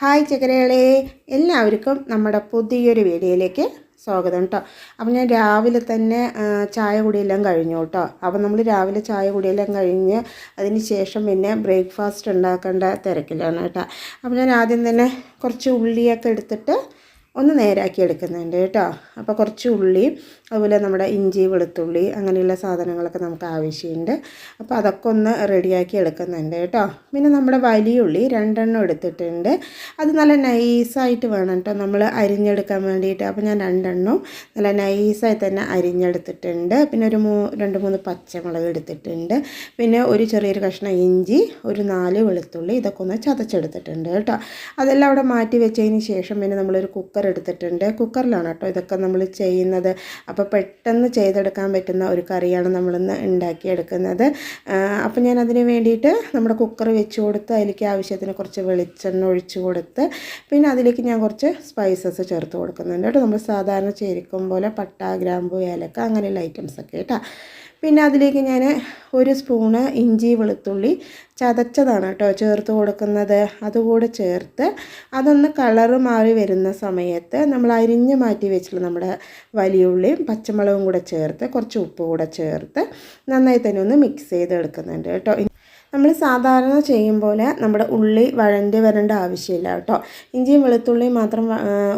Hi ചകരകളെ എല്ലാവർക്കും നമ്മുടെ പുതിയൊരു വീഡിയോയിലേക്ക് സ്വാഗതം കേട്ടോ അപ്പം ഞാൻ രാവിലെ തന്നെ ചായ കുടിയെല്ലാം കഴിഞ്ഞു കേട്ടോ അപ്പം നമ്മൾ രാവിലെ ചായ കുടിയെല്ലാം കഴിഞ്ഞ് അതിന് ശേഷം പിന്നെ ബ്രേക്ക്ഫാസ്റ്റ് ഉണ്ടാക്കേണ്ട തിരക്കിലാണ് കേട്ടോ അപ്പം ഞാൻ ആദ്യം തന്നെ കുറച്ച് ഉള്ളിയൊക്കെ എടുത്തിട്ട് ഒന്ന് നേരാക്കി എടുക്കുന്നുണ്ട് കേട്ടോ. അപ്പോൾ കുറച്ച് ഉള്ളി അതുപോലെ നമ്മുടെ ഇഞ്ചി വെളുത്തുള്ളി അങ്ങനെയുള്ള സാധനങ്ങളൊക്കെ നമുക്ക് ആവശ്യമുണ്ട്. അപ്പോൾ അതൊക്കെ ഒന്ന് റെഡിയാക്കി എടുക്കുന്നുണ്ട് കേട്ടോ. പിന്നെ നമ്മുടെ വലിയ ഉള്ളി രണ്ടെണ്ണം എടുത്തിട്ടുണ്ട്. അത് നല്ല നൈസായിട്ട് വേണം കേട്ടോ നമ്മൾ അരിഞ്ഞെടുക്കാൻ വേണ്ടിയിട്ട്. അപ്പോൾ ഞാൻ രണ്ടെണ്ണം നല്ല നൈസായി തന്നെ അരിഞ്ഞെടുത്തിട്ടുണ്ട്. പിന്നെ ഒരു മൂ രണ്ട് മൂന്ന് പച്ചമുളക് എടുത്തിട്ടുണ്ട്. പിന്നെ ഒരു ചെറിയൊരു കഷ്ണം ഇഞ്ചി ഒരു നാല് വെളുത്തുള്ളി ഇതൊക്കെ ഒന്ന് ചതച്ചെടുത്തിട്ടുണ്ട് കേട്ടോ. അതെല്ലാം അവിടെ മാറ്റി വെച്ചതിന് ശേഷം പിന്നെ നമ്മളൊരു കുക്കർ എടുത്തിട്ടുണ്ട്. കുക്കറിലാണ് കേട്ടോ ഇതൊക്കെ നമ്മൾ ചെയ്യുന്നത്. അപ്പോൾ പെട്ടെന്ന് ചെയ്തെടുക്കാൻ പറ്റുന്ന ഒരു കറിയാണ് നമ്മളിന്ന് ഉണ്ടാക്കിയെടുക്കുന്നത്. അപ്പോൾ ഞാൻ അതിന് വേണ്ടിയിട്ട് നമ്മുടെ കുക്കർ വെച്ച് കൊടുത്ത് അതിലേക്ക് ആവശ്യത്തിന് കുറച്ച് വെളിച്ചെണ്ണ ഒഴിച്ച് കൊടുത്ത് പിന്നെ അതിലേക്ക് ഞാൻ കുറച്ച് സ്പൈസസ് ചേർത്ത് കൊടുക്കുന്നുണ്ട് കേട്ടോ. നമ്മൾ സാധാരണ ചേരിക്കും പോലെ പട്ട ഗ്രാമ്പു ഏലക്ക അങ്ങനെയുള്ള ഐറ്റംസൊക്കെ കേട്ടോ. പിന്നെ അതിലേക്ക് ഞാൻ ഒരു സ്പൂണ് ഇഞ്ചി വെളുത്തുള്ളി ചതച്ചതാണ് കേട്ടോ ചേർത്ത് കൊടുക്കുന്നത്. അതുകൂടെ ചേർത്ത് അതൊന്ന് കളറ് മാറി വരുന്ന സമയത്ത് നമ്മൾ അരിഞ്ഞ് മാറ്റി വെച്ചിട്ടുള്ള നമ്മുടെ വലിയ ഉള്ളിയും പച്ചമുളകും കൂടെ ചേർത്ത് കുറച്ച് ഉപ്പ് കൂടെ ചേർത്ത് നന്നായി തന്നെ ഒന്ന് മിക്സ് ചെയ്ത് എടുക്കുന്നുണ്ട് കേട്ടോ. നമ്മൾ സാധാരണ ചെയ്യും പോലെ നമ്മുടെ ഉള്ളി വഴണ്ടി വരേണ്ട ആവശ്യമില്ല കേട്ടോ. ഇഞ്ചിയും വെളുത്തുള്ളിയും മാത്രം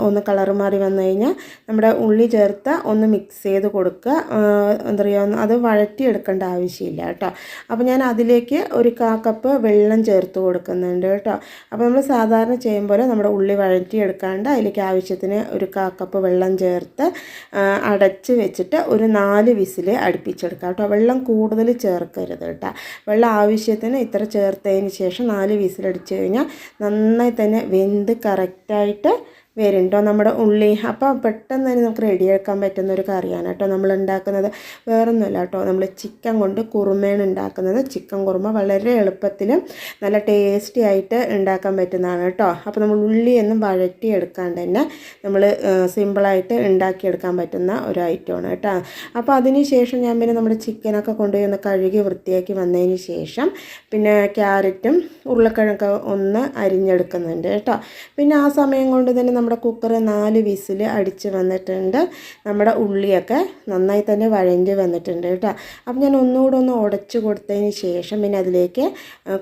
ഒന്ന് കളർ മാറി വന്നു കഴിഞ്ഞാൽ നമ്മുടെ ഉള്ളി ചേർത്ത് ഒന്ന് മിക്സ് ചെയ്ത് കൊടുക്കുക. എന്താ പറയുക അത് വഴറ്റി എടുക്കേണ്ട ആവശ്യമില്ല കേട്ടോ. അപ്പോൾ ഞാൻ അതിലേക്ക് ഒരു കാ കപ്പ് വെള്ളം ചേർത്ത് കൊടുക്കുന്നുണ്ട് കേട്ടോ. അപ്പോൾ നമ്മൾ സാധാരണ ചെയ്യും പോലെ നമ്മുടെ ഉള്ളി വഴറ്റി എടുക്കാണ്ട് അതിലേക്ക് ആവശ്യത്തിന് ഒരു കാ കപ്പ് വെള്ളം ചേർത്ത് അടച്ച് വെച്ചിട്ട് ഒരു നാല് വിസിൽ അടുപ്പിച്ചെടുക്കാം കേട്ടോ. വെള്ളം കൂടുതൽ ചേർക്കരുത് കേട്ടോ. വെള്ളം ആവശ്യത്തിന് ഇത്ര ചേർത്തതിന് ശേഷം നാല് വിസിലടിച്ച് കഴിഞ്ഞാൽ നന്നായി തന്നെ വെന്ത് കറക്റ്റായിട്ട് വരും കേട്ടോ നമ്മുടെ ഉള്ളി? അപ്പോൾ പെട്ടെന്ന് തന്നെ നമുക്ക് റെഡിയാക്കാൻ പറ്റുന്ന ഒരു കറിയാണ് കേട്ടോ നമ്മൾ ഉണ്ടാക്കുന്നത്. വേറൊന്നുമില്ല കേട്ടോ നമ്മൾ ചിക്കൻ കൊണ്ട് കുറുമയാണ് ഉണ്ടാക്കുന്നത്. ചിക്കൻ കുറുമ വളരെ എളുപ്പത്തിൽ നല്ല ടേസ്റ്റി ആയിട്ട് ഉണ്ടാക്കാൻ പറ്റുന്നതാണ് കേട്ടോ. അപ്പോൾ നമ്മൾ ഉള്ളിയൊന്നും വഴറ്റി എടുക്കാണ്ട് തന്നെ നമ്മൾ സിമ്പിളായിട്ട് ഉണ്ടാക്കിയെടുക്കാൻ പറ്റുന്ന ഒരു ഐറ്റമാണ് കേട്ടോ. അപ്പോൾ അതിന് ശേഷം ഞാൻ പിന്നെ നമ്മുടെ ചിക്കനൊക്കെ കൊണ്ടുപോയി ഒന്ന് കഴുകി വൃത്തിയാക്കി വന്നതിന് ശേഷം പിന്നെ ക്യാരറ്റും ഉരുളക്കിഴങ്ങൊക്കെ ഒന്ന് അരിഞ്ഞെടുക്കുന്നുണ്ട് കേട്ടോ. പിന്നെ ആ സമയം കൊണ്ട് തന്നെ നമ്മുടെ കുക്കർ നാല് വിസിൽ അടിച്ച് വന്നിട്ടുണ്ട്. നമ്മുടെ ഉള്ളിയൊക്കെ നന്നായി തന്നെ വഴഞ്ഞ് വന്നിട്ടുണ്ട് കേട്ടോ. അപ്പം ഞാൻ ഒന്നുകൂടെ ഒന്ന് ഉടച്ച് കൊടുത്തതിന് ശേഷം പിന്നെ അതിലേക്ക്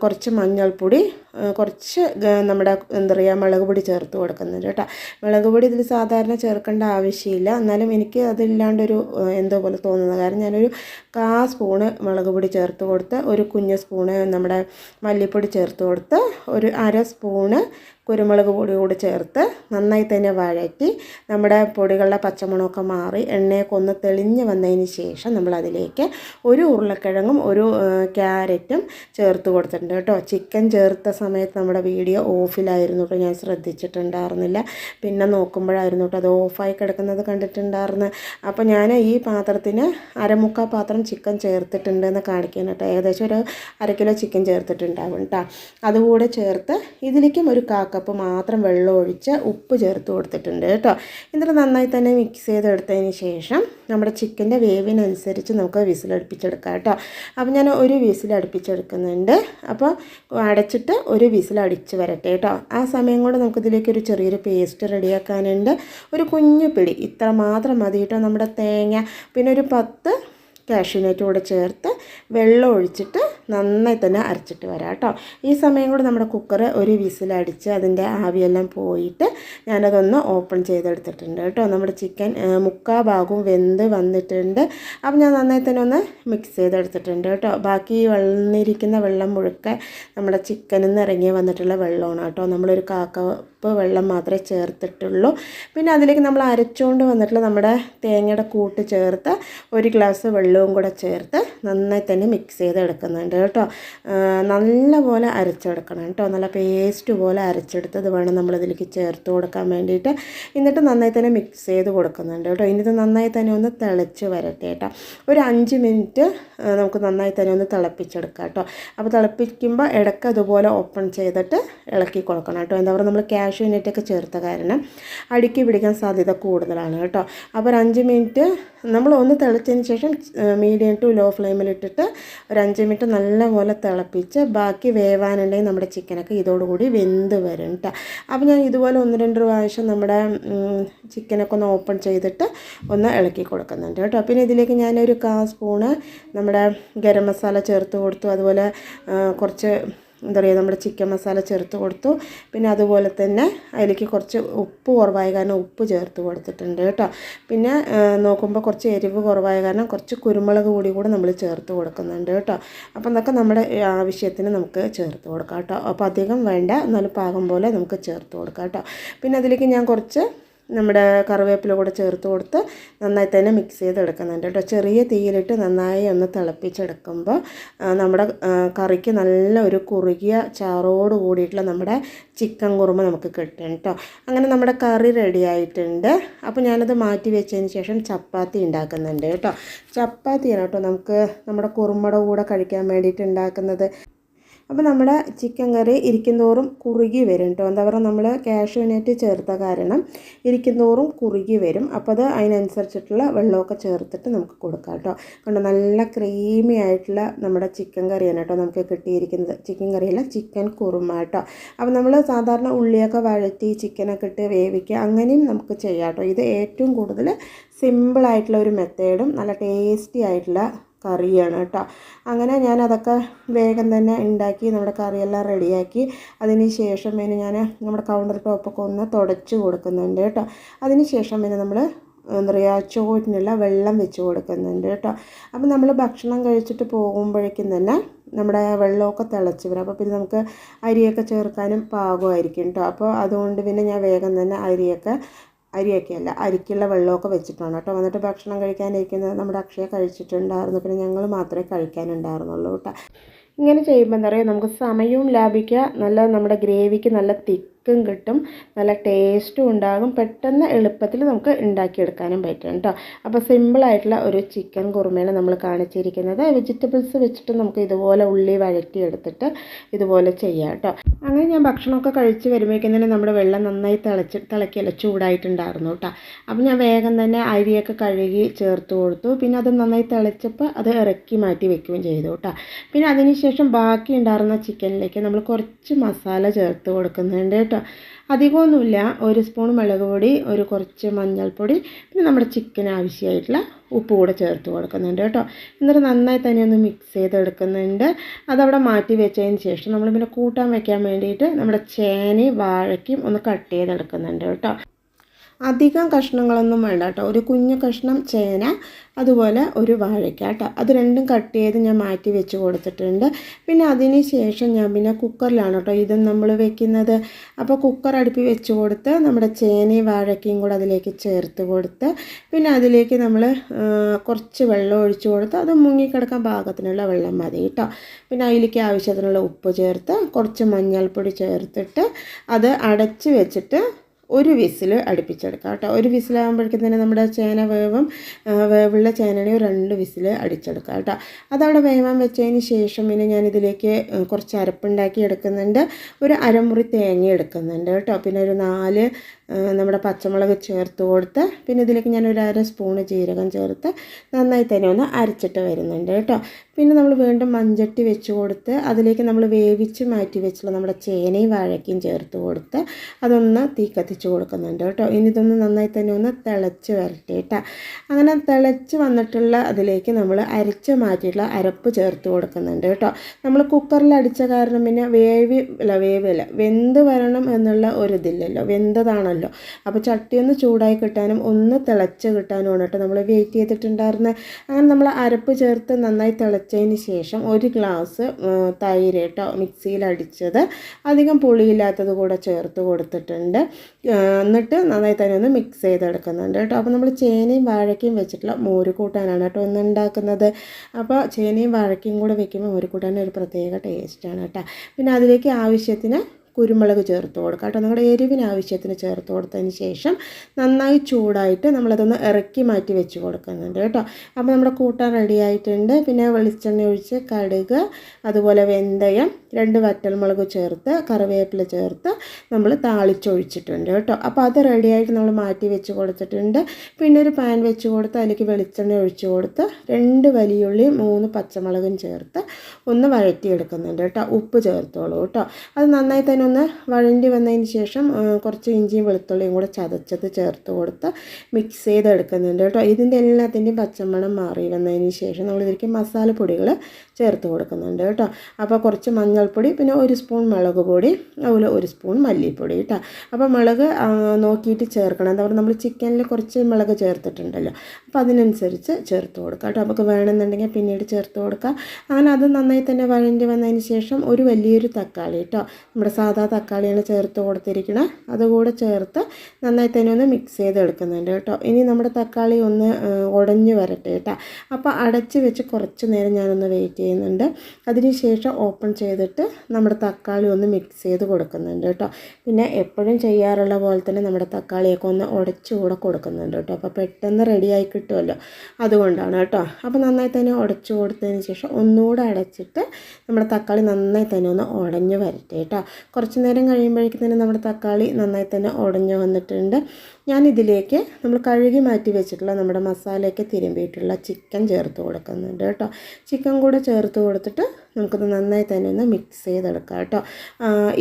കുറച്ച് മഞ്ഞൾപ്പൊടി കുറച്ച് നമ്മുടെ എന്താ പറയുക മുളക് പൊടി ചേർത്ത് കൊടുക്കുന്നുണ്ട് കേട്ടോ. മുളക് പൊടി ഇതിൽ സാധാരണ ചേർക്കേണ്ട ആവശ്യമില്ല. എന്നാലും എനിക്ക് അതില്ലാണ്ടൊരു എന്തോ പോലെ തോന്നുന്നത് കാരണം ഞാനൊരു കാ സ്പൂണ് മുളക് പൊടി ചേർത്ത് കൊടുത്ത് ഒരു കുഞ്ഞ് സ്പൂണ് നമ്മുടെ മല്ലിപ്പൊടി ചേർത്ത് കൊടുത്ത് ഒരു അര സ്പൂണ് കുരുമുളക് പൊടി കൂടി ചേർത്ത് നന്നായി തന്നെ വഴറ്റി നമ്മുടെ പൊടികളുടെ പച്ചമുളകൊക്കെ മാറി എണ്ണയൊക്കെ ഒന്ന് തെളിഞ്ഞ് വന്നതിന് ശേഷം നമ്മളതിലേക്ക് ഒരു ഉരുളക്കിഴങ്ങും ഒരു ക്യാരറ്റും ചേർത്ത് കൊടുത്തിട്ടുണ്ട് കേട്ടോ. ചിക്കൻ ചേർത്ത സമയത്ത് നമ്മുടെ വീഡിയോ ഓഫിലായിരുന്നു കേട്ടോ. ഞാൻ ശ്രദ്ധിച്ചിട്ടുണ്ടായിരുന്നില്ല. പിന്നെ നോക്കുമ്പോഴായിരുന്നു കേട്ടോ അത് ഓഫായി കിടക്കുന്നത് കണ്ടിട്ടുണ്ടായിരുന്നു. അപ്പോൾ ഞാൻ ഈ പാത്രത്തിന് അരമുക്കാൽ പാത്രം ചിക്കൻ ചേർത്തിട്ടുണ്ട് എന്ന് കാണിക്കാൻ കേട്ടോ. ഏകദേശം ഒരു അര കിലോ ചിക്കൻ ചേർത്തിട്ടുണ്ടാവും കേട്ടോ. അതുകൂടെ ചേർത്ത് ഇതിലേക്കും ഒരു കാ കപ്പ് മാത്രം വെള്ളം ഒഴിച്ച് ഉപ്പ് ചേർത്ത് കൊടുത്തിട്ടുണ്ട് കേട്ടോ. എന്നിട്ട് നന്നായി തന്നെ മിക്സ് ചെയ്തെടുത്തതിന് ശേഷം നമ്മുടെ ചിക്കന്റെ വേവിനനുസരിച്ച് നമുക്ക് വിസിലടുപ്പിച്ചെടുക്കാം കേട്ടോ. അപ്പോൾ ഞാൻ ഒരു വിസിലടുപ്പിച്ചെടുക്കുന്നുണ്ട്. അപ്പോൾ അടച്ചിട്ട് ഒരു വിസിലടിച്ച് വരട്ടെ കേട്ടോ. ആ സമയം കൊണ്ട് നമുക്കിതിലേക്ക് ഒരു ചെറിയൊരു പേസ്റ്റ് റെഡിയാക്കാനുണ്ട് ഒരു കുഞ്ഞു പിടി ഇത്ര മാത്രം മതി കേട്ടോ നമ്മുടെ തേങ്ങ. പിന്നെ ഒരു പത്ത് കാഷ്യൂനറ്റ് കൂടെ ചേർത്ത് വെള്ളം ഒഴിച്ചിട്ട് നന്നായി തന്നെ അരച്ചിട്ട് വരാം കേട്ടോ. ഈ സമയം കൂടെ നമ്മുടെ കുക്കർ ഒരു വിസിലടിച്ച് അതിന്റെ ആവിയെല്ലാം പോയിട്ട് ഞാനതൊന്ന് ഓപ്പൺ ചെയ്തെടുത്തിട്ടുണ്ട് കേട്ടോ. നമ്മുടെ ചിക്കൻ മുക്കാ ഭാഗവും വെന്ത് വന്നിട്ടുണ്ട്. അപ്പം ഞാൻ നന്നായി തന്നെ ഒന്ന് മിക്സ് ചെയ്തെടുത്തിട്ടുണ്ട് കേട്ടോ. ബാക്കി വന്നിരിക്കുന്ന വെള്ളം മുഴുക്കെ നമ്മുടെ ചിക്കനിൽ നിന്ന് ഇറങ്ങി വന്നിട്ടുള്ള വെള്ളമാണ് കേട്ടോ. നമ്മളൊരു കാക്കപ്പ് വെള്ളം മാത്രമേ ചേർത്തിട്ടുള്ളൂ. പിന്നെ അതിലേക്ക് നമ്മൾ അരച്ചുകൊണ്ട് വന്നിട്ടുള്ള നമ്മുടെ തേങ്ങയുടെ കൂട്ട് ചേർത്ത് ഒരു ഗ്ലാസ് വെള്ളവും കൂടെ ചേർത്ത് നന്നായി തന്നെ മിക്സ് ചെയ്തെടുക്കുന്നുണ്ട് കേട്ടോ. നല്ല നല്ലപോലെ അരച്ചെടുക്കണം കേട്ടോ. നല്ല പേസ്റ്റ് പോലെ അരച്ചെടുത്തത് വേണം നമ്മളിതിലേക്ക് ചേർത്ത് കൊടുക്കാൻ വേണ്ടിയിട്ട്. എന്നിട്ട് നന്നായി തന്നെ മിക്സ് ചെയ്ത് കൊടുക്കുന്നുണ്ട് കേട്ടോ. ഇനി ഇത് നന്നായി തന്നെ ഒന്ന് തിളച്ച് വരട്ടെ കേട്ടോ. ഒരു അഞ്ച് മിനിറ്റ് നമുക്ക് നന്നായി തന്നെ ഒന്ന് തിളപ്പിച്ചെടുക്കാം കേട്ടോ. അപ്പോൾ തിളപ്പിക്കുമ്പോൾ ഇടയ്ക്ക് അതുപോലെ ഓപ്പൺ ചെയ്തിട്ട് ഇളക്കി കൊടുക്കണം കേട്ടോ. എന്താ പറയുക നമ്മൾ കാഷ്യൂ യൂണിറ്റൊക്കെ ചേർത്ത കാരണം അടുക്കി പിടിക്കാൻ സാധ്യത കൂടുതലാണ് കേട്ടോ. അപ്പോൾ ഒരു അഞ്ച് മിനിറ്റ് നമ്മൾ ഒന്ന് തിളച്ചതിന് ശേഷം മീഡിയം ടു ലോ ഫ്ലെയിമിലിട്ടിട്ട് ഒരു അഞ്ച് മിനിറ്റ് നല്ലപോലെ തിളപ്പിച്ച് ബാക്കി വേവാനുണ്ടെങ്കിൽ നമ്മുടെ ചിക്കനൊക്കെ ഇതോടുകൂടി വെന്ത് വരും കേട്ടോ അപ്പോൾ ഞാൻ ഇതുപോലെ ഒന്ന് രണ്ട് പ്രാവശ്യം നമ്മുടെ ചിക്കനൊക്കെ ഒന്ന് ഓപ്പൺ ചെയ്തിട്ട് ഒന്ന് ഇളക്കി കൊടുക്കുന്നുണ്ട് കേട്ടോ. പിന്നെ ഇതിലേക്ക് ഞാനൊരു കാ സ്പൂണ് നമ്മുടെ ഗരം മസാല ചേർത്ത് കൊടുത്തു. അതുപോലെ കുറച്ച് എന്താ പറയുക നമ്മുടെ ചിക്കൻ മസാല ചേർത്ത് കൊടുത്തു. പിന്നെ അതുപോലെ തന്നെ അതിലേക്ക് കുറച്ച് ഉപ്പ് കുറവായ കാരണം ഉപ്പ് ചേർത്ത് കൊടുത്തിട്ടുണ്ട് കേട്ടോ. പിന്നെ നോക്കുമ്പോൾ കുറച്ച് എരിവ് കുറവായ കാരണം കുറച്ച് കുരുമുളക് കൂടി കൂടെ നമ്മൾ ചേർത്ത് കൊടുക്കുന്നുണ്ട് കേട്ടോ. അപ്പോൾ എന്നൊക്കെ നമ്മുടെ ആവശ്യത്തിന് നമുക്ക് ചേർത്ത് കൊടുക്കാം കേട്ടോ. അപ്പോൾ അധികം വേണ്ട എന്നാലും പാകം പോലെ നമുക്ക് ചേർത്ത് കൊടുക്കാം കേട്ടോ. പിന്നെ അതിലേക്ക് ഞാൻ കുറച്ച് നമ്മുടെ കറിവേപ്പില കൂടെ ചേർത്ത് കൊടുത്ത് നന്നായി തന്നെ മിക്സ് ചെയ്തെടുക്കുന്നുണ്ട് കേട്ടോ. ചെറിയ തീയിലിട്ട് നന്നായി ഒന്ന് തിളപ്പിച്ചെടുക്കുമ്പോൾ നമ്മുടെ കറിക്ക് നല്ല ഒരു കുറുകിയ ചാറോട് കൂടിയിട്ടുള്ള നമ്മുടെ ചിക്കൻ കുറുമ നമുക്ക് കിട്ടും കേട്ടോ. അങ്ങനെ നമ്മുടെ കറി റെഡി ആയിട്ടുണ്ട്. അപ്പോൾ ഞാനത് മാറ്റി വെച്ചതിന് ശേഷം ചപ്പാത്തി ഉണ്ടാക്കുന്നുണ്ട് കേട്ടോ. ചപ്പാത്തിയാണ് കേട്ടോ നമുക്ക് നമ്മുടെ കുറുമയുടെ കൂടെ കഴിക്കാൻ വേണ്ടിയിട്ട് ഉണ്ടാക്കുന്നത്. അപ്പോൾ നമ്മുടെ ചിക്കൻ കറി ഇരിക്കുന്തോറും കുറുകി വരും കേട്ടോ എന്താ പറയുക നമ്മൾ കാഷ്യൂനറ്റ് ചേർത്ത കാരണം ഇരിക്കുന്തോറും കുറുകി വരും. അപ്പോൾ അത് അതിനനുസരിച്ചിട്ടുള്ള വെള്ളമൊക്കെ ചേർത്തിട്ട് നമുക്ക് കൊടുക്കാം കേട്ടോ കണ്ടോ നല്ല ക്രീമി ആയിട്ടുള്ള നമ്മുടെ ചിക്കൻ കറിയാണ് കേട്ടോ നമുക്ക് കിട്ടിയിരിക്കുന്നത്. ചിക്കൻ കറിയല്ല ചിക്കൻ കുറുമ കേട്ടോ അപ്പോൾ നമ്മൾ സാധാരണ ഉള്ളിയൊക്കെ വഴറ്റി ചിക്കനൊക്കെ ഇട്ട് വേവിക്കുക. അങ്ങനെയും നമുക്ക് ചെയ്യാം കേട്ടോ ഇത് ഏറ്റവും കൂടുതൽ സിമ്പിളായിട്ടുള്ള ഒരു മെത്തേഡും നല്ല ടേസ്റ്റി ആയിട്ടുള്ള കറിയാണ് കേട്ടോ. അങ്ങനെ ഞാൻ അതൊക്കെ വേഗം തന്നെ ഉണ്ടാക്കി നമ്മുടെ കറിയെല്ലാം റെഡിയാക്കി. അതിന് ശേഷം പിന്നെ ഞാൻ നമ്മുടെ കൗണ്ടർ ടോപ്പൊക്കെ ഒന്ന് തുടച്ച് കൊടുക്കുന്നുണ്ട് കേട്ടോ. അതിന് ശേഷം പിന്നെ നമ്മൾ എന്താ പറയുക ചോറ്റിനുള്ള വെള്ളം വെച്ച് കൊടുക്കുന്നുണ്ട് കേട്ടോ. അപ്പം നമ്മൾ ഭക്ഷണം കഴിച്ചിട്ട് പോകുമ്പോഴേക്കും തന്നെ നമ്മുടെ വെള്ളമൊക്കെ തിളച്ച് വരും. അപ്പോൾ പിന്നെ നമുക്ക് അരിയൊക്കെ ചേർക്കാനും പാകമായിരിക്കും കേട്ടോ. അപ്പോൾ അതുകൊണ്ട് പിന്നെ ഞാൻ വേഗം തന്നെ അരിയൊക്കെ അരിയൊക്കെയല്ല അരിക്കുള്ള വെള്ളമൊക്കെ വെച്ചിട്ടാണ് കേട്ടോ. വന്നിട്ട് ഭക്ഷണം കഴിക്കാനിരിക്കുന്നത് നമ്മുടെ അക്ഷയ കഴിച്ചിട്ടുണ്ടായിരുന്നു. പിന്നെ ഞങ്ങൾ മാത്രമേ കഴിക്കാനുണ്ടായിരുന്നുള്ളൂ കേട്ടോ. ഇങ്ങനെ ചെയ്യുമ്പോൾ എന്താ പറയുക നമുക്ക് സമയവും ലാഭിക്കുക നല്ല നമ്മുടെ ഗ്രേവിക്ക് നല്ല തിക്ക് തിക്കും കിട്ടും. നല്ല ടേസ്റ്റും ഉണ്ടാകും. പെട്ടെന്ന് എളുപ്പത്തിൽ നമുക്ക് ഉണ്ടാക്കിയെടുക്കാനും പറ്റും കേട്ടോ അപ്പോൾ സിമ്പിളായിട്ടുള്ള ഒരു ചിക്കൻ കുറുമയാണ് നമ്മൾ കാണിച്ചിരിക്കുന്നത്. വെജിറ്റബിൾസ് വെച്ചിട്ട് നമുക്ക് ഇതുപോലെ ഉള്ളി വഴറ്റിയെടുത്തിട്ട് ഇതുപോലെ ചെയ്യാം കേട്ടോ അങ്ങനെ ഞാൻ ഭക്ഷണമൊക്കെ കഴിച്ച് വരുമ്പോഴേക്കും തന്നെ നമ്മുടെ വെള്ളം നന്നായി തിളച്ച് തിളക്കിയല്ല ചൂടായിട്ടുണ്ടായിരുന്നു കേട്ടോ അപ്പോൾ ഞാൻ വേഗം തന്നെ അരിയൊക്കെ കഴുകി ചേർത്ത് കൊടുത്തു. പിന്നെ അത് നന്നായി തിളച്ചപ്പോൾ അത് ഇറക്കി മാറ്റി വെക്കുകയും ചെയ്തു കേട്ടോ പിന്നെ അതിനുശേഷം ബാക്കി ഉണ്ടായിരുന്ന ചിക്കനിലേക്ക് നമ്മൾ കുറച്ച് മസാല ചേർത്ത് കൊടുക്കുന്നുണ്ട് അധികമൊന്നുമില്ല. ഒരു സ്പൂൺ മുളക് പൊടി ഒരു കുറച്ച് മഞ്ഞൾപ്പൊടി പിന്നെ നമ്മുടെ ചിക്കൻ ആവശ്യമായിട്ടുള്ള ഉപ്പ് കൂടെ ചേർത്ത് കൊടുക്കുന്നുണ്ട് കേട്ടോ. എന്നിട്ട് നന്നായി തന്നെ ഒന്ന് മിക്സ് ചെയ്തെടുക്കുന്നുണ്ട്. അതവിടെ മാറ്റി വെച്ചതിന് ശേഷം നമ്മൾ പിന്നെ കൂട്ടാൻ വെക്കാൻ വേണ്ടിയിട്ട് നമ്മുടെ ചേനയും വാഴയ്ക്കും ഒന്ന് കട്ട് ചെയ്തെടുക്കുന്നുണ്ട് കേട്ടോ. അധികം കഷ്ണങ്ങളൊന്നും വേണ്ട കേട്ടോ. ഒരു കുഞ്ഞു കഷ്ണം ചേന അതുപോലെ ഒരു വാഴയ്ക്ക കേട്ടോ. അത് രണ്ടും കട്ട് ചെയ്ത് ഞാൻ മാറ്റി വെച്ച് കൊടുത്തിട്ടുണ്ട്. പിന്നെ അതിന് ശേഷം ഞാൻ പിന്നെ കുക്കറിലാണ് കേട്ടോ ഇതും നമ്മൾ വെക്കുന്നത്. അപ്പോൾ കുക്കർ അടുപ്പി വെച്ച് കൊടുത്ത് നമ്മുടെ ചേനയും വാഴയ്ക്കയും കൂടെ അതിലേക്ക് ചേർത്ത് കൊടുത്ത് പിന്നെ അതിലേക്ക് നമ്മൾ കുറച്ച് വെള്ളം ഒഴിച്ചു കൊടുത്ത് അത് മുങ്ങിക്കിടക്കാൻ പാകത്തിനുള്ള വെള്ളം മതി കേട്ടോ. പിന്നെ അതിലേക്ക് ആവശ്യത്തിനുള്ള ഉപ്പ് ചേർത്ത് കുറച്ച് മഞ്ഞൾപ്പൊടി ചേർത്തിട്ട് അത് അടച്ച് വെച്ചിട്ട് ഒരു വിസിൽ അടുപ്പിച്ചെടുക്കാം കേട്ടോ. ഒരു വിസിലാകുമ്പോഴേക്കും തന്നെ നമ്മുടെ ചേന വേവും വേവുള്ള ചേനയുടെ രണ്ട് വിസിൽ അടിച്ചെടുക്കാം കേട്ടോ. അതവിടെ വേവാൻ വെച്ചതിന് ശേഷം പിന്നെ ഞാനിതിലേക്ക് കുറച്ച് അരപ്പുണ്ടാക്കി എടുക്കുന്നുണ്ട്. ഒരു അരമുറി തേങ്ങ എടുക്കുന്നുണ്ട് കേട്ടോ. പിന്നെ ഒരു നാല് നമ്മുടെ പച്ചമുളക് ചേർത്ത് കൊടുത്ത് പിന്നെ ഇതിലേക്ക് ഞാൻ ഒരു അര സ്പൂണ് ജീരകം ചേർത്ത് നന്നായി തന്നെ ഒന്ന് അരച്ചിട്ട് വരുന്നുണ്ട് കേട്ടോ. പിന്നെ നമ്മൾ വീണ്ടും മഞ്ചട്ടി വെച്ച് കൊടുത്ത് അതിലേക്ക് നമ്മൾ വേവിച്ച് മാറ്റി വെച്ചുള്ള നമ്മുടെ ചേനയും വാഴയ്ക്കും ചേർത്ത് കൊടുത്ത് അതൊന്ന് തീ കത്തിച്ച് കൊടുക്കുന്നുണ്ട് കേട്ടോ. ഇനി ഇതൊന്ന് നന്നായി തന്നെ ഒന്ന് തിളച്ച് വരട്ടെ കേട്ടോ. അങ്ങനെ തിളച്ച് വന്നിട്ടുള്ള അതിലേക്ക് നമ്മൾ അരച്ച് മാറ്റിയിട്ടുള്ള അരപ്പ് ചേർത്ത് കൊടുക്കുന്നുണ്ട് കേട്ടോ. നമ്മൾ കുക്കറിൽ അടിച്ച കാരണം പിന്നെ വേവി അല്ല വേവില്ല വെന്ത് വരണം എന്നുള്ള ഒരു ഇതില്ലല്ലോ. വെന്തതാണല്ലോ. അപ്പോൾ ചട്ടി ഒന്ന് ചൂടായി കിട്ടാനും ഒന്ന് തിളച്ച് കിട്ടാനുമാണ് കേട്ടോ നമ്മൾ വെയിറ്റ് ചെയ്തിട്ടുണ്ടായിരുന്നത് അങ്ങനെ നമ്മൾ അരപ്പ് ചേർത്ത് നന്നായി തിളച്ചതിന് ശേഷം ഒരു ഗ്ലാസ് തൈര് കേട്ടോ മിക്സിയിൽ അടിച്ചത്. അധികം പുളിയില്ലാത്തത് കൂടെ ചേർത്ത് കൊടുത്തിട്ടുണ്ട്. എന്നിട്ട് നന്നായി തന്നെ ഒന്ന് മിക്സ് ചെയ്തെടുക്കുന്നുണ്ട് കേട്ടോ. അപ്പോൾ നമ്മൾ ചേനയും വാഴയ്ക്കും വെച്ചിട്ടുള്ള മോര് കൂട്ടാനാണ് കേട്ടോ ഒന്ന് ഉണ്ടാക്കുന്നത്. അപ്പോൾ ചേനയും വാഴയ്ക്കും കൂടെ വെക്കുമ്പോൾ മോര് കൂട്ടാൻ ഒരു പ്രത്യേക ടേസ്റ്റാണ് കേട്ടോ. പിന്നെ അതിലേക്ക് ആവശ്യത്തിന് കുരുമുളക് ചേർത്ത് കൊടുക്കുക കേട്ടോ. നിങ്ങളുടെ എരിവിന് ആവശ്യത്തിന് ചേർത്ത് കൊടുത്തതിന് ശേഷം നന്നായി ചൂടായിട്ട് നമ്മളതൊന്ന് ഇറക്കി മാറ്റി വെച്ച് കൊടുക്കുന്നുണ്ട് കേട്ടോ. അപ്പോൾ നമ്മുടെ കൂട്ടാൻ റെഡി ആയിട്ടുണ്ട്. പിന്നെ വെളിച്ചെണ്ണ ഒഴിച്ച് കടുക് അതുപോലെ വെന്തയം രണ്ട് വറ്റൽമുളക് ചേർത്ത് കറിവേപ്പില ചേർത്ത് നമ്മൾ താളിച്ചൊഴിച്ചിട്ടുണ്ട് കേട്ടോ. അപ്പോൾ അത് റെഡിയായിട്ട് നമ്മൾ മാറ്റി വെച്ച് കൊടുത്തിട്ടുണ്ട്. പിന്നെ ഒരു പാൻ വെച്ച് കൊടുത്ത് അതിലേക്ക് വെളിച്ചെണ്ണ ഒഴിച്ച് കൊടുത്ത് രണ്ട് വലിയുള്ളി മൂന്ന് പച്ചമുളകും ചേർത്ത് ഒന്ന് വഴറ്റിയെടുക്കുന്നുണ്ട് കേട്ടോ. ഉപ്പ് ചേർത്തോളൂ കേട്ടോ. അത് നന്നായി തന്നെ ഒന്ന് വഴണ്ടി വന്നതിന് ശേഷം കുറച്ച് ഇഞ്ചിയും വെളുത്തുള്ളിയും കൂടെ ചതച്ചത് ചേർത്ത് കൊടുത്ത് മിക്സ് ചെയ്തെടുക്കുന്നുണ്ട് കേട്ടോ. ഇതിന്റെ എല്ലാത്തിന്റെയും പച്ചമണം മാറി വന്നതിന് ശേഷം നമ്മളിതിലേക്ക് മസാല മസാലപ്പൊടികൾ ചേർത്ത് കൊടുക്കുന്നുണ്ട് കേട്ടോ. അപ്പോൾ കുറച്ച് മഞ്ഞൾപ്പൊടി പിന്നെ ഒരു സ്പൂൺ മുളക് പൊടി അതുപോലെ ഒരു സ്പൂൺ മല്ലിപ്പൊടി കേട്ടോ അപ്പോൾ മുളക് നോക്കിയിട്ട് ചേർക്കണം. എന്താ പറയുക നമ്മൾ ചിക്കനിൽ കുറച്ച് മുളക് ചേർത്തിട്ടുണ്ടല്ലോ. അപ്പോൾ അതിനനുസരിച്ച് ചേർത്ത് കൊടുക്കുക കേട്ടോ നമുക്ക് വേണമെന്നുണ്ടെങ്കിൽ പിന്നീട് ചേർത്ത് കൊടുക്കാം. അങ്ങനെ അത് നന്നായി തന്നെ വഴണ്ടി വന്നതിന് ശേഷം ഒരു വലിയൊരു തക്കാളി കേട്ടോ നമ്മുടെ സാധാ തക്കാളിയാണ് ചേർത്ത് കൊടുത്തിരിക്കുന്നത് അതുകൂടെ ചേർത്ത് നന്നായി തന്നെ ഒന്ന് മിക്സ് ചെയ്ത് ചെയ്തെടുക്കുന്നുണ്ട് കേട്ടോ ഇനി നമ്മുടെ തക്കാളി ഒന്ന് ഉടഞ്ഞു വരട്ടെ കേട്ടോ അപ്പോൾ അടച്ച് വെച്ച് കുറച്ച് നേരം ഞാനൊന്ന് വെയിറ്റ് ചെയ്യുന്നുണ്ട്. അതിനുശേഷം ഓപ്പൺ ചെയ്തിട്ട് നമ്മുടെ തക്കാളി ഒന്ന് മിക്സ് ചെയ്ത് കൊടുക്കുന്നുണ്ട് കേട്ടോ. പിന്നെ എപ്പോഴും ചെയ്യാറുള്ള പോലെ തന്നെ നമ്മുടെ തക്കാളിയൊക്കെ ഒന്ന് ഉടച്ചുകൂടെ കൊടുക്കുന്നുണ്ട് കേട്ടോ. അപ്പോൾ പെട്ടെന്ന് റെഡിയായി കിട്ടുമല്ലോ. അതുകൊണ്ടാണ് കേട്ടോ. അപ്പോൾ നന്നായി തന്നെ ഉടച്ചു കൊടുത്തതിന് ശേഷം ഒന്നുകൂടെ അടച്ചിട്ട് നമ്മുടെ തക്കാളി നന്നായി തന്നെ ഒന്ന് ഉടഞ്ഞു വരട്ടെ കേട്ടോ. കുറച്ച് നേരം കഴിയുമ്പോഴേക്കും തന്നെ നമ്മുടെ തക്കാളി നന്നായി തന്നെ ഉടഞ്ഞു വന്നിട്ടുണ്ട്. ഞാൻ ഇതിലേക്ക് നമ്മൾ കഴുകി മാറ്റി വെച്ചിട്ടുള്ള നമ്മുടെ മസാലയൊക്കെ തിരുമ്പിയിട്ടുള്ള ചിക്കൻ ചേർത്ത് കൊടുക്കുന്നുണ്ട് കേട്ടോ. ചിക്കൻ കൂടെ ചേർത്ത് കൊടുത്തിട്ട് നമുക്കത് നന്നായി തന്നെ ഒന്ന് മിക്സ് ചെയ്തെടുക്കാം കേട്ടോ.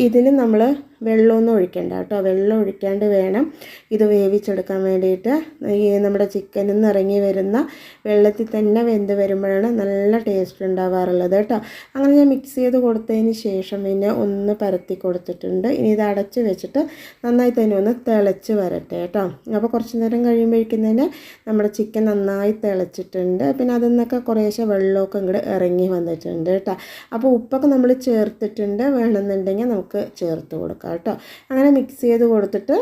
ഇതിന് നമ്മൾ വെള്ളമൊന്നും ഒഴിക്കേണ്ട കേട്ടോ. വെള്ളം ഒഴിക്കാണ്ട് വേണം ഇത് വേവിച്ചെടുക്കാൻ വേണ്ടിയിട്ട്. ഈ നമ്മുടെ ചിക്കനിൽ നിന്ന് ഇറങ്ങി വരുന്ന വെള്ളത്തിൽ തന്നെ വെന്ത് വരുമ്പോഴാണ് നല്ല ടേസ്റ്റ് ഉണ്ടാവാറുള്ളത് കേട്ടോ. അങ്ങനെ ഞാൻ മിക്സ് ചെയ്ത് കൊടുത്തതിന് ശേഷം പിന്നെ ഒന്ന് പരത്തി കൊടുത്തിട്ടുണ്ട്. ഇനി ഇത് അടച്ച് വെച്ചിട്ട് നന്നായി തന്നെ ഒന്ന് തിളച്ച് വരട്ടെ കേട്ടോ. അപ്പോൾ കുറച്ച് നേരം കഴിയുമ്പോഴേക്കും തന്നെ നമ്മുടെ ചിക്കൻ നന്നായി തിളച്ചിട്ടുണ്ട്. പിന്നെ അതിൽ നിന്നൊക്കെ കുറേശ്ശെ വെള്ളമൊക്കെ ഇങ്ങോട്ട് ഇറങ്ങി വന്നിട്ടുണ്ട് കേട്ടോ. അപ്പോൾ ഉപ്പൊക്കെ നമ്മൾ ചേർത്തിട്ടുണ്ട്. വേണമെന്നുണ്ടെങ്കിൽ നമുക്ക് ചേർത്ത് കൊടുക്കാം കേട്ടോ. അങ്ങനെ മിക്സ് ചെയ്ത് കൊടുത്തിട്ട്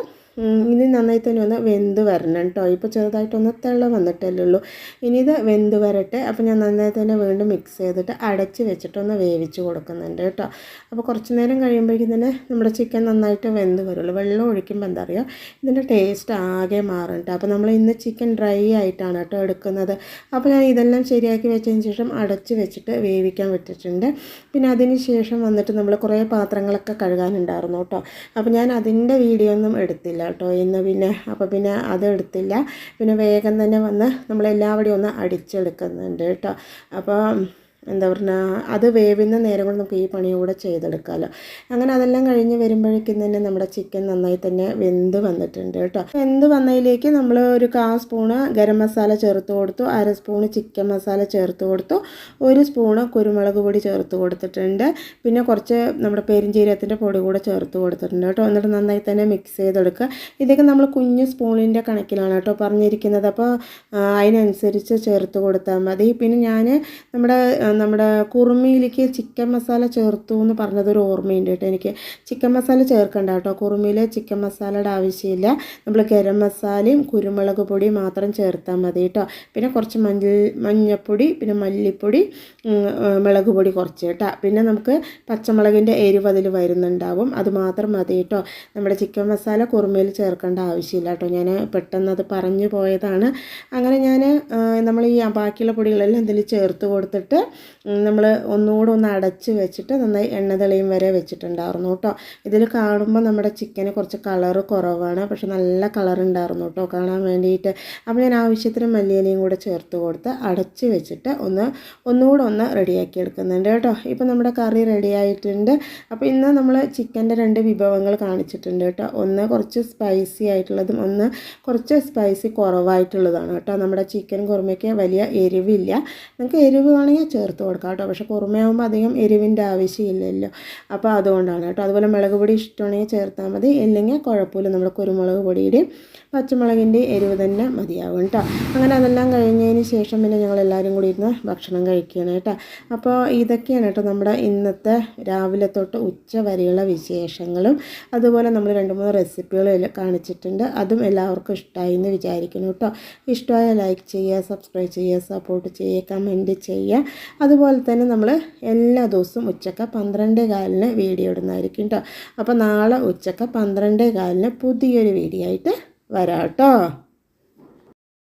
ഇനി നന്നായി തന്നെ ഒന്ന് വെന്ത് വരണം കേട്ടോ ഇപ്പോൾ ചെറുതായിട്ടൊന്ന് തിള വന്നിട്ടല്ലേ ഉള്ളൂ. ഇനി ഇത് വെന്ത് വരട്ടെ. അപ്പോൾ ഞാൻ നന്നായി തന്നെ വീണ്ടും മിക്സ് ചെയ്തിട്ട് അടച്ച് വെച്ചിട്ടൊന്ന് വേവിച്ച് കൊടുക്കുന്നുണ്ട് കേട്ടോ അപ്പോൾ കുറച്ച് നേരം കഴിയുമ്പോഴേക്കും തന്നെ നമ്മുടെ ചിക്കൻ നന്നായിട്ട് വെന്ത് വരുള്ളൂ. വെള്ളം ഒഴിക്കുമ്പോൾ എന്താ പറയുക ഇതിന്റെ ടേസ്റ്റ് ആകെ മാറും കേട്ടോ അപ്പോൾ നമ്മൾ ഇന്ന് ചിക്കൻ ഡ്രൈ ആയിട്ടാണ് കേട്ടോ എടുക്കുന്നത്. അപ്പോൾ ഞാൻ ഇതെല്ലാം ശരിയാക്കി വെച്ചതിന് ശേഷം അടച്ച് വെച്ചിട്ട് വേവിക്കാൻ വിട്ടിട്ടുണ്ട്. പിന്നെ അതിന് ശേഷം വന്നിട്ട് നമ്മൾ കുറേ പാത്രങ്ങളൊക്കെ കഴുകാനുണ്ടായിരുന്നു കേട്ടോ അപ്പോൾ ഞാൻ അതിന്റെ വീഡിയോ ഒന്നും എടുത്തില്ല കേട്ടോ. ഇന്ന് പിന്നെ അപ്പോൾ പിന്നെ അതെടുത്തില്ല പിന്നെ വേഗം തന്നെ വന്ന് നമ്മളെല്ലാവടെയും ഒന്ന് അടിച്ചെടുക്കുന്നുണ്ട് കേട്ടോ. അപ്പോൾ എന്താ പറഞ്ഞാൽ അത് വേവുന്ന നേരം കൊണ്ട് നമുക്ക് ഈ പണി കൂടെ ചെയ്തെടുക്കാമല്ലോ അങ്ങനെ അതെല്ലാം കഴിഞ്ഞ് വരുമ്പോഴേക്കും തന്നെ നമ്മുടെ ചിക്കൻ നന്നായി തന്നെ വെന്ത് വന്നിട്ടുണ്ട് കേട്ടോ. വെന്ത് വന്നതിലേക്ക് നമ്മൾ ഒരു കാ സ്പൂണ് ഗരം മസാല ചേർത്ത് കൊടുത്തു അര സ്പൂണ് ചിക്കൻ മസാല ചേർത്ത് കൊടുത്തു ഒരു സ്പൂണ് കുരുമുളക് പൊടി ചേർത്ത് കൊടുത്തിട്ടുണ്ട്. പിന്നെ കുറച്ച് നമ്മുടെ പെരിഞ്ചീരത്തിന്റെ പൊടി കൂടെ ചേർത്ത് കൊടുത്തിട്ടുണ്ട് കേട്ടോ. എന്നിട്ട് നന്നായി തന്നെ മിക്സ് ചെയ്തെടുക്കുക. ഇതൊക്കെ നമ്മൾ കുഞ്ഞു സ്പൂണിന്റെ കണക്കിലാണ് കേട്ടോ പറഞ്ഞിരിക്കുന്നത്. അപ്പോൾ അതിനനുസരിച്ച് ചേർത്ത് കൊടുത്താൽ മതി. പിന്നെ ഞാൻ നമ്മുടെ നമ്മുടെ കുറുമിയിലേക്ക് ചിക്കൻ മസാല ചേർത്തു എന്ന് പറഞ്ഞതൊരു ഓർമ്മയുണ്ട് കേട്ടോ. എനിക്ക് ചിക്കൻ മസാല ചേർക്കണ്ട കേട്ടോ. കുറുമിയിൽ ചിക്കൻ മസാലയുടെ ആവശ്യമില്ല. നമ്മൾ ഗരം മസാലയും കുരുമുളക് പൊടിയും മാത്രം ചേർത്താൽ മതി കേട്ടോ. പിന്നെ കുറച്ച് മഞ്ഞൾ മഞ്ഞപ്പൊടി പിന്നെ മല്ലിപ്പൊടി മുളക് പൊടി കുറച്ച് കേട്ടോ. പിന്നെ നമുക്ക് പച്ചമുളകിന്റെ എരിവ് അതിൽ വരുന്നുണ്ടാവും. അത് മാത്രം മതി കേട്ടോ. നമ്മുടെ ചിക്കൻ മസാല കുറുമയിൽ ചേർക്കേണ്ട ആവശ്യമില്ല കേട്ടോ. ഞാൻ പെട്ടെന്ന് അത് പറഞ്ഞു പോയതാണ്. അങ്ങനെ ഞാൻ നമ്മൾ ഈ ബാക്കിയുള്ള പൊടികളെല്ലാം ഇതിൽ ചേർത്ത് കൊടുത്തിട്ട് നമ്മൾ ഒന്നുകൂടെ ഒന്ന് അടച്ച് വെച്ചിട്ട് നന്നായി എണ്ണ തെളിയും വരെ വെച്ചിട്ടുണ്ടായിരുന്നു കേട്ടോ. ഇതിൽ കാണുമ്പോൾ നമ്മുടെ ചിക്കന് കുറച്ച് കളറ് കുറവാണ്. പക്ഷെ നല്ല കളർ ഉണ്ടായിരുന്നു കേട്ടോ കാണാൻ വേണ്ടിയിട്ട്. അപ്പോൾ ഞാൻ ആവശ്യത്തിന് മല്ലിയിലയും കൂടെ ചേർത്ത് കൊടുത്ത് അടച്ച് വെച്ചിട്ട് ഒന്ന് ഒന്നുകൂടെ ഒന്ന് റെഡിയാക്കി എടുക്കുന്നുണ്ട് കേട്ടോ. ഇപ്പോൾ നമ്മുടെ കറി റെഡി ആയിട്ടുണ്ട്. അപ്പോൾ ഇന്ന് നമ്മൾ ചിക്കന്റെ രണ്ട് വിഭവങ്ങൾ കാണിച്ചിട്ടുണ്ട് കേട്ടോ. ഒന്ന് കുറച്ച് സ്പൈസി ആയിട്ടുള്ളതും ഒന്ന് കുറച്ച് സ്പൈസി കുറവായിട്ടുള്ളതാണ് കേട്ടോ. നമ്മുടെ ചിക്കൻ കുറുമയ്ക്ക് വലിയ എരിവില്ല. നിങ്ങൾക്ക് എരിവ് വേണമെങ്കിൽ ചേർത്ത് കൊടുക്കാം കേട്ടോ. പക്ഷേ ആകുമ്പോൾ അധികം എരിവിന്റെ ആവശ്യമില്ലല്ലോ. അപ്പോൾ അതുകൊണ്ടാണ് കേട്ടോ. അതുപോലെ മുളക് പൊടി ഇഷ്ടമാണെങ്കിൽ ചേർത്താൽ മതി. ഇല്ലെങ്കിൽ കുഴപ്പമില്ല. നമ്മുടെ കുരുമുളക് പൊടിയുടെയും പച്ചമുളകിന്റെ എരിവ് തന്നെ മതിയാവും കേട്ടോ അങ്ങനെ അതെല്ലാം കഴിഞ്ഞതിന് ശേഷം പിന്നെ ഞങ്ങൾ എല്ലാവരും കൂടി ഇരുന്ന് ഭക്ഷണം കഴിക്കുകയാണ് കേട്ടോ. അപ്പോൾ ഇതൊക്കെയാണ് കേട്ടോ നമ്മുടെ ഇന്നത്തെ രാവിലെ തൊട്ട് ഉച്ച വരെയുള്ള വിശേഷങ്ങളും. അതുപോലെ നമ്മൾ രണ്ട് മൂന്ന് റെസിപ്പികളും കാണിച്ചിട്ടുണ്ട്. അതും എല്ലാവർക്കും ഇഷ്ടമായി എന്ന് വിചാരിക്കുന്നു കേട്ടോ ഇഷ്ടമായ ലൈക്ക് ചെയ്യുക സബ്സ്ക്രൈബ് ചെയ്യുക സപ്പോർട്ട് ചെയ്യുക കമന്റ് ചെയ്യുക. അതുപോലെ തന്നെ നമ്മൾ എല്ലാ ദിവസവും ഉച്ചക്ക പന്ത്രണ്ടേ കാലിന് വീഡിയോ ഇടുന്നതായിരിക്കും കേട്ടോ അപ്പോൾ നാളെ ഉച്ചക്ക പന്ത്രണ്ടേ കാലിന് പുതിയൊരു വീഡിയോ ആയിട്ട് വരാം